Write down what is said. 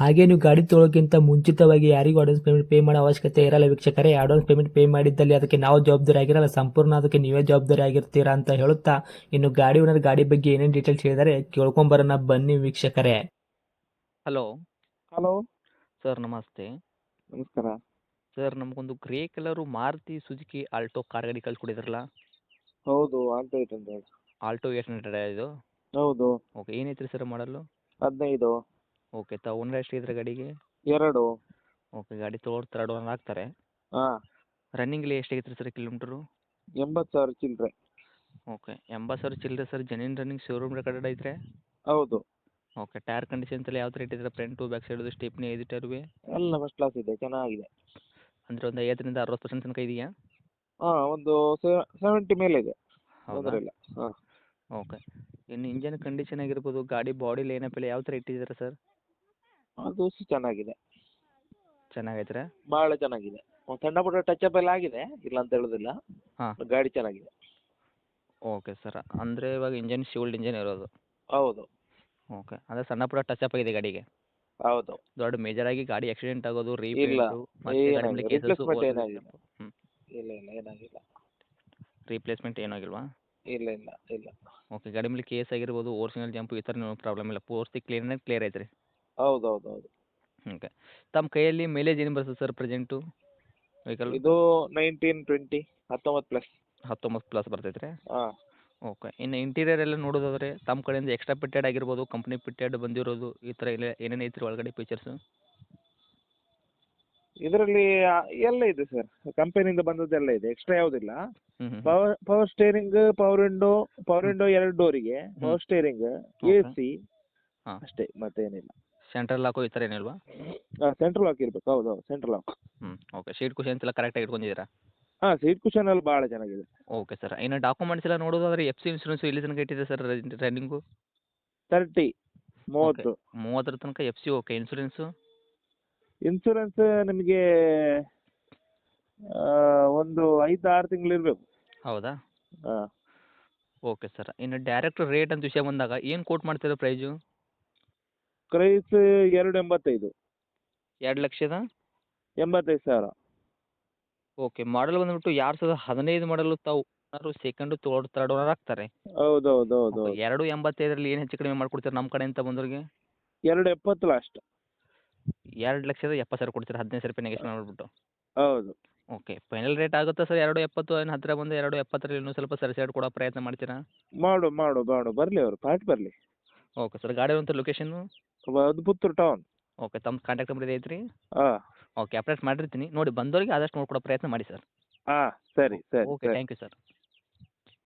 ಹಾಗೆ ನೀವು ಗಾಡಿ ತೊಳೋಕ್ಕಿಂತ ಮುಂಚಿತವಾಗಿ ಯಾರಿಗೂ ಅಡ್ವಾನ್ಸ್ ಪೇಮೆಂಟ್ ಪೇ ಮಾಡೋ ಅವಶ್ಯಕತೆ ಇರಲ್ಲ ವೀಕ್ಷಕರೇ. ಅಡ್ವಾನ್ಸ್ ಪೇಮೆಂಟ್ ಪೇ ಮಾಡಿದ್ದಲ್ಲಿ ಅದಕ್ಕೆ ನಾವು ಜವಾಬ್ದಾರಿ ಆಗಿರಲ್ಲ. ಸಂಪೂರ್ಣ ಅದಕ್ಕೆ ನೀವೇ ಜವಾಬ್ದಾರಿ ಆಗಿರ್ತೀರಾ ಅಂತ ಹೇಳುತ್ತಾ ಇನ್ನು ಗಾಡಿ ಓನರ್ ಗಾಡಿ ಬಗ್ಗೆ ಏನೇನು ಡೀಟೇಲ್ಸ್ ಹೇಳಿದರೆ ಕೇಳ್ಕೊಂಬರೋಣ ಬನ್ನಿ ವೀಕ್ಷಕರೇ. ಹಲೋ ಹಲೋ ಸರ್ ನಮಸ್ತೆ. ನಮಸ್ಕಾರ. ಸರ್ ನಮಗೊಂದು grey colour Maruti Suzuki Alto car ಗಾಡಿ ಕಳ್ಸಿಕೊಡಿದ್ರಲ್ಲ? ಹೌದು Alto eight hundred. Alto eight hundred ಇದು? ಹೌದು. ಓಕೆ ಏನೈತ್ರಿ ಸರ್ ಮಾಡಲು ಹದಿನೈದು. ಓಕೆ ತಾವು ಓನರ್ ಎಷ್ಟು ಇದ್ರೆ ಗಾಡಿಗೆ? ಎರಡು. ಓಕೆ ಗಾಡಿ ತೊಗೊಳ್ ತರ್ಡ್ ಓನರ್ ಆಗ್ತಾರೆ ಹಾಂ. ರನ್ನಿಂಗ್ಲಿ ಎಷ್ಟಾಗೈತ್ರಿ ಸರ್ ಕಿಲೋಮೀಟ್ರು ಎಂಬತ್ತು ಸಾವಿರ ಚಿಲ್ಲರೆ ಓಕೆ ಎಂಬತ್ತು ಸಾವಿರ ಚಿಲ್ಲರೆ sir genuine running showroom record ಐತ್ರಿ? ಹೌದು. ಓಕೆ ಟೈರ್ ಕಂಡೀಷನ್ಸ್ ತಲೆ ಯಾವ ಥರ ಇಟ್ಟಿದ್ರೆ ಫ್ರಂಟು ಬ್ಯಾಕ್ ಸೈಡ್ ಸ್ಟೇಪ್ನಿ ಐದು ಟೈರ್ವೆ ಎಲ್ಲ ಫಸ್ಟ್ ಕ್ಲಾಸ್ ಇದೆ ಚೆನ್ನಾಗಿದೆ. ಅಂದರೆ ಒಂದು ಐವತ್ತರಿಂದ ಅರವತ್ತು ಪರ್ಸೆಂಟ್ ತನಕ ಇದೆಯಾ? ಹಾಂ ಒಂದು ಸೆವೆಂಟಿ ಮೇಲೆ ಇದೆ. ಹೌದಾ? ಇಲ್ಲ ಹಾಂ. ಓಕೆ ಇನ್ನು ಇಂಜನ್ ಕಂಡೀಷನ್ ಆಗಿರ್ಬೋದು ಗಾಡಿ ಬಾಡಿ ಲೈನಪ್ ಎಲ್ಲ ಯಾವ ಥರ ಇಟ್ಟಿದ್ದೀರಾ ಸರ್? ಅದು ಸಹ ಚೆನ್ನಾಗಿದೆ. ಚೆನ್ನಾಗೈತ್ರೆ? ಬಹಳ ಚೆನ್ನಾಗಿದೆ. ಒಂದು ಸಣ್ಣ ಪುಟ್ಟ ಟಚ್ ಅಪ್ ಎಲ್ಲ ಆಗಿದೆ ಇಲ್ಲ ಅಂತ ಹೇಳೋದಿಲ್ಲ. ಹಾ. ಗಾಡಿ ಚೆನ್ನಾಗಿದೆ. Okay sir. ಅಂದ್ರೆ ಇವಾಗ ಇಂಜಿನ್ ಶಿವಲ್ಡ್ ಇಂಜಿನ್ ಇರೋದು. ಹೌದು. ಓಕೆ. ಅಂದ್ರೆ ಸಣ್ಣ ಪುಟ್ಟ ಟಚ್ ಅಪ್ ಆಗಿದೆ ಗಾಡಿಗೆ? ಹೌದು. ದೊಡ್ಡ ಮೇಜರ್ ಆಗಿ ಗಾಡಿ ಆಕ್ಸಿಡೆಂಟ್ ಆಗೋದು ಮತ್ತೆ ಗಾಡಿ ಮೇಲೆ Replacement ಏನಾಗಿಲ್ಲ. ಇಲ್ಲ ಇಲ್ಲ ಏನಾಗಿಲ್ಲ. ರೀಪ್ಲೇಸ್ಮೆಂಟ್ ಏನಾಗಿಲ್ವಾ? ಇಲ್ಲ ಇಲ್ಲ ಇಲ್ಲ. ಓಕೆ ಗಾಡಿ ಮೇಲೆ ಕೇಸ್ ಆಗಿರ್ಬೋದು ಓರ್ಸಿನಲ್ ಜಂಪ್ ಈ ಥರ ಪ್ರಾಬ್ಲಮ್ ಇಲ್ಲ. ಪೂರ್ತಿ ಕ್ಲೀನ್ ಕ್ಲಿಯರ್ ಐತ್ರಿ. ಹೌದು ಹೌದು ಹೌದು ಓಕೆ. ತಮ್ಮ ಕೈಯಲ್ಲಿ ಮೈಲೇಜ್ ಏನು ಬರ್ತದೆ ಸರ್ ಪ್ರೆಸೆಂಟು ವೆಹಿಕಲ್ ಇದು ನೈನ್ಟೀನ್ ಟ್ವೆಂಟಿ ಹತ್ತೊಂಬತ್ತು ಪ್ಲಸ್ ಹತ್ತೊಂಬತ್ತು ಪ್ಲಸ್ ಬರ್ತೈತೆ ರೀ ಹಾಂ. ಓಕೆ. ಇನ್ನು ಇಂಟೀರಿಯರ್ ಎಲ್ಲ ನೋಡೋದಾದ್ರೆ ತಮ್ಮ ಕಡೆಯಿಂದ ಎಕ್ಸ್ಟ್ರಾ ಪಿಟ್ಟೆಡ್ ಆಗಿರ್ಬೋದು ಕಂಪ್ನಿ ಪಿಟ್ಟೆಡ್ ಬಂದಿರೋದು ಈ ಥರ ಎಲ್ಲ ಏನೇನು ಐತ್ರಿ ಒಳಗಡೆ ಫೀಚರ್ಸು ಇದರಲ್ಲಿ ಎಲ್ಲ ಇದೆ ಸರ್ ಕಂಪನಿಯಿಂದ ಬಂದದ್ದೆಲ್ಲ ಇದೆ. ಎಕ್ಸ್ಟ್ರಾ ಯಾವುದಿಲ್ಲ. ಹ್ಞೂ ಹ್ಞೂ power power steering power window power window ಎರಡು ಡೋರಿಗೆ ಪವರ್ ಸ್ಟೇರಿಂಗ್ ಎ. ಸಿ ಹಾ. ಅಷ್ಟೇ ಮತ್ತೇನಿಲ್ಲ. ಸೆಂಟ್ರಲ್ ಲಾಕು ಈ ಥರ ಏನಿಲ್ವಾ? ಸೆಂಟ್ರಲ್ ಲಾಕ್ ಇರ್ಬೇಕು. ಹೌದು ಹೌದು ಸೆಂಟ್ರಲ್ ಲಾಕ್ ಹ್ಞೂ ಓಕೆ ಸೀಟ್ ಕುಷನ್ಸ್ ಎಲ್ಲ ಕರೆಕ್ಟಾಗಿ ಇಟ್ಕೊಂಡಿದ್ದೀರಾ? ಹಾಂ ಸೀಟ್ ಕುಷನ್ ಅಲ್ಲಿ ಭಾಳ ಚೆನ್ನಾಗಿದೆ. ಓಕೆ ಸರ್ ಇನ್ನು ಡಾಕ್ಯುಮೆಂಟ್ಸ್ ಎಲ್ಲ ನೋಡೋದಾದ್ರೆ ಎಫ್ ಸಿ ಇನ್ಸೂರೆನ್ಸ್ ಇಲ್ಲಿ ತನಕ ಇಟ್ಟಿದೆ ಸರ್ ರನ್ನಿಂಗು ತರ್ಟಿ ಮೂವತ್ತು. ಮೂವತ್ತರ ತನಕ F C okay insurance insurance ನಿಮಗೆ ಒಂದು ಐದು ಆರು ತಿಂಗಳು ಇರಬೇಕು. ಹೌದಾ? ಹಾಂ. ಓಕೆ ಸರ್ ಇನ್ನು ಡೈರೆಕ್ಟ್ ರೇಟ್ ಅಂತ ವಿಷಯ ಬಂದಾಗ ಏನು ಕೋಟ್ ಮಾಡ್ತೀರಾ ಪ್ರೈಜು ಪ್ರೈಸ್ ಎರಡು ಎಂಬತ್ತೈದು ಎರಡು ಲಕ್ಷದ? ಎಂಬತ್ತೈದು ಸಾವಿರ. ಓಕೆ ಮಾಡಲ್ ಬಂದ್ಬಿಟ್ಟು ಎರಡು ಸಾವಿರದ ಹದಿನೈದು ಮಾಡಲು ತಾವು ಸೆಕೆಂಡ್ ತರ್ಡ್ ತರ್ಡ್ ಓನರ್ ಆಗ್ತಾರೆ. ಹೌದು ಹೌದು ಹೌದು ಎರಡು ಎಂಬತ್ತೈದರಲ್ಲಿ ಏನು ಹೆಚ್ಚು ಕಡಿಮೆ ಮಾಡ್ಕೊಡ್ತೀರಾ ನಮ್ಮ ಕಡೆಯಿಂದ ಬಂದವ್ರಿಗೆ? ಎರಡು ಎಪ್ಪತ್ತು ಲಾಸ್ಟ್ ಎರಡು ಲಕ್ಷದ ಎಪ್ಪತ್ತು ಸಾವಿರ ಕೊಡ್ತೀರಾ ಹದಿನೈದು ಸಾವಿರ ರೂಪಾಯಿ ನೆಗೆಸ್ಟ್ ಮಾಡಿಬಿಟ್ಟು? ಹೌದು. ಓಕೆ ಫೈನಲ್ ರೇಟ್ ಆಗುತ್ತಾ ಸರ್ ಎರಡು ಎಪ್ಪತ್ತು ಏನು ಹತ್ತಿರ ಬಂದು ಎರಡು ಎಪ್ಪತ್ತರಲ್ಲಿ ಇನ್ನೂ ಸ್ವಲ್ಪ ಸರಿ ಸೈಡ್ ಕೊಡೋ ಪ್ರಯತ್ನ ಮಾಡ್ತೀರಾ? ಮಾಡು ಮಾಡು ಮಾಡು ಬರಲಿ ಅವರು ಪಾರ್ಟ್ ಬರಲಿ. ಓಕೆ ಸರ್ ಗಾಡಿ ಅಂತ ಲೊಕೇಶನ್ನು ಅದು ಅದ್ಭುತ ಟೌನ್. ಓಕೆ ತಮ್ಮ ಕಾಂಟ್ಯಾಕ್ಟ್ ನಂಬರ್ ಇದೆ ಐತ್ರಿ? ಹಾಂ. ಓಕೆ ಅಪ್ಡೇಟ್ ಮಾಡಿರ್ತೀನಿ. ನೋಡಿ ಬಂದವರಿಗೆ ಆದಷ್ಟು ನೋಡ್ಕೊಡೋ ಪ್ರಯತ್ನ ಮಾಡಿ ಸರ್. ಹಾಂ ಸರಿ ಸರಿ ಓಕೆ ಥ್ಯಾಂಕ್ ಯು ಸರ್